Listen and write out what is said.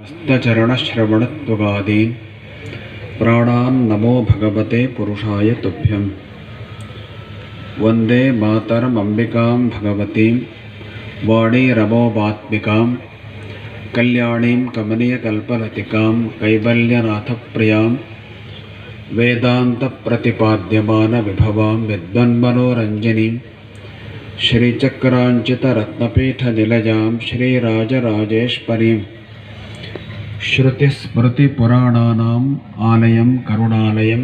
हस्तचरणश्रवणत्वगादीन् प्राणान् नमो भगवते पुरुषाय तुभ्यं वंदे मातरमम्बिकां भगवतीं वाणीरमोमात्मिकां कल्याणीं कमनीयकल्पलतिकां, कैवल्यनाथप्रियाँ, वेदान्तप्रतिपाद्यमानविभवां, विद्वन्मनोरञ्जनीं, श्रीचक्राञ्चितरत्नपीठनिलयां, श्रीराजराजेश्वरीं। श्रुतिस्मृतिपुराणानाम् आलयं करुणालयं